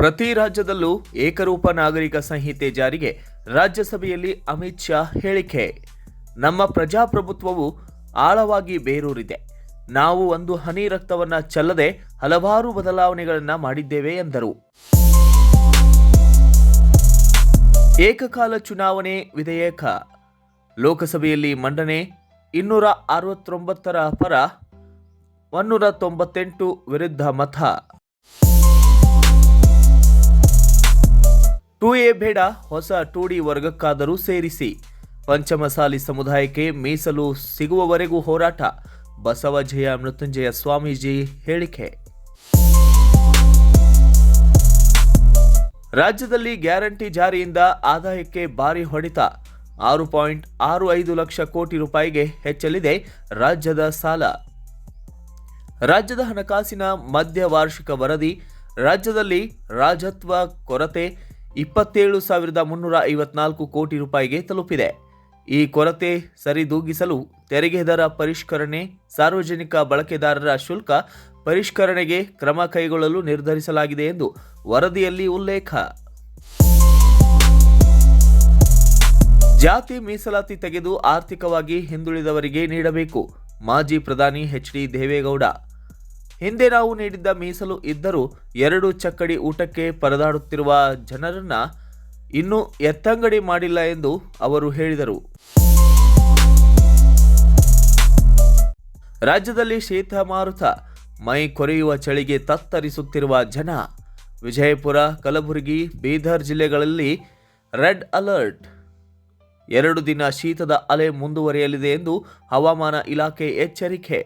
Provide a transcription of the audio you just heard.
ಪ್ರತಿ ರಾಜ್ಯದಲ್ಲೂ ಏಕರೂಪ ನಾಗರಿಕ ಸಂಹಿತೆ ಜಾರಿಗೆ ರಾಜ್ಯಸಭೆಯಲ್ಲಿ ಅಮಿತ್ ಶಾ ಹೇಳಿಕೆ. ನಮ್ಮ ಪ್ರಜಾಪ್ರಭುತ್ವವು ಆಳವಾಗಿ ಬೇರೂರಿದೆ. ನಾವು ಒಂದು ಹನಿ ರಕ್ತವನ್ನ ಚೆಲ್ಲದೆ ಹಲವಾರು ಬದಲಾವಣೆಗಳನ್ನು ಮಾಡಿದ್ದೇವೆ ಎಂದರು. ಏಕಕಾಲ ಚುನಾವಣೆ ವಿಧೇಯಕ. ಲೋಕಸಭೆಯಲ್ಲಿ ಮಂಡನೆ ಇನ್ನೂರ ಅರವತ್ತೊಂಬತ್ತರ ಪರ ಒನ್ನೂರ ತೊಂಬತ್ತೆಂಟು ವಿರುದ್ಧ ಮತ. ಎ ಬೇಡ, ಹೊಸ ಟೂಡಿ ವರ್ಗಕ್ಕಾದರೂ ಸೇರಿಸಿ. ಪಂಚಮಸಾಲಿ ಸಮುದಾಯಕ್ಕೆ ಮೀಸಲು ಸಿಗುವವರೆಗೂ ಹೋರಾಟ. ಬಸವಜಯ ಮೃತ್ಯುಂಜಯ ಸ್ವಾಮೀಜಿ ಹೇಳಿಕೆ. ರಾಜ್ಯದಲ್ಲಿ ಗ್ಯಾರಂಟಿ ಜಾರಿಯಿಂದ ಆದಾಯಕ್ಕೆ ಭಾರಿ ಹೊಡೆತ. ಆರು ಪಾಯಿಂಟ್ ಆರು ಐದು ಲಕ್ಷ ಕೋಟಿ ರೂಪಾಯಿಗೆ ಹೆಚ್ಚಲಿದೆ ರಾಜ್ಯದ ಸಾಲ. ರಾಜ್ಯದ ಹಣಕಾಸಿನ ಮಧ್ಯ ವಾರ್ಷಿಕ ವರದಿ. ರಾಜ್ಯದಲ್ಲಿ ರಾಜತ್ವ ಕೊರತೆ. ಇಪ್ಪತ್ತೇಳು ಸಾವಿರದ ಮುನ್ನೂರ ಐವತ್ನಾಲ್ಕು ಕೋಟಿ ರೂಪಾಯಿಗೆ ತಲುಪಿದೆ. ಈ ಕೊರತೆ ಸರಿದೂಗಿಸಲು ತೆರಿಗೆ ದರ ಪರಿಷ್ಕರಣೆ, ಸಾರ್ವಜನಿಕ ಬಳಕೆದಾರರ ಶುಲ್ಕ ಪರಿಷ್ಕರಣೆಗೆ ಕ್ರಮ ಕೈಗೊಳ್ಳಲು ನಿರ್ಧರಿಸಲಾಗಿದೆ ಎಂದು ವರದಿಯಲ್ಲಿ ಉಲ್ಲೇಖ. ಜಾತಿ ಮೀಸಲಾತಿ ತೆಗೆದು ಆರ್ಥಿಕವಾಗಿ ಹಿಂದುಳಿದವರಿಗೆ ನೀಡಬೇಕು. ಮಾಜಿ ಪ್ರಧಾನಿ ಎಚ್ ಡಿ ದೇವೇಗೌಡ ಹಿಂದೆ ನಾವು ನೀಡಿದ್ದ ಮೀಸಲು ಇದ್ದರೂ ಎರಡು ಚಕ್ಕಡಿ ಊಟಕ್ಕೆ ಪರದಾಡುತ್ತಿರುವ ಜನರನ್ನ ಇನ್ನೂ ಎತ್ತಂಗಡಿ ಮಾಡಿಲ್ಲ ಎಂದು ಅವರು ಹೇಳಿದರು. ರಾಜ್ಯದಲ್ಲಿ ಶೀತ ಮಾರುತ ಮೈ ಕೊರೆಯುವ ಚಳಿಗೆ ತತ್ತರಿಸುತ್ತಿರುವ ಜನ, ವಿಜಯಪುರ, ಕಲಬುರಗಿ, ಬೀದರ್ ಜಿಲ್ಲೆಗಳಲ್ಲಿ ರೆಡ್ ಅಲರ್ಟ್. ಎರಡು ದಿನ ಶೀತದ ಅಲೆ ಮುಂದುವರಿಯಲಿದೆ ಎಂದು ಹವಾಮಾನ ಇಲಾಖೆ ಎಚ್ಚರಿಕೆ.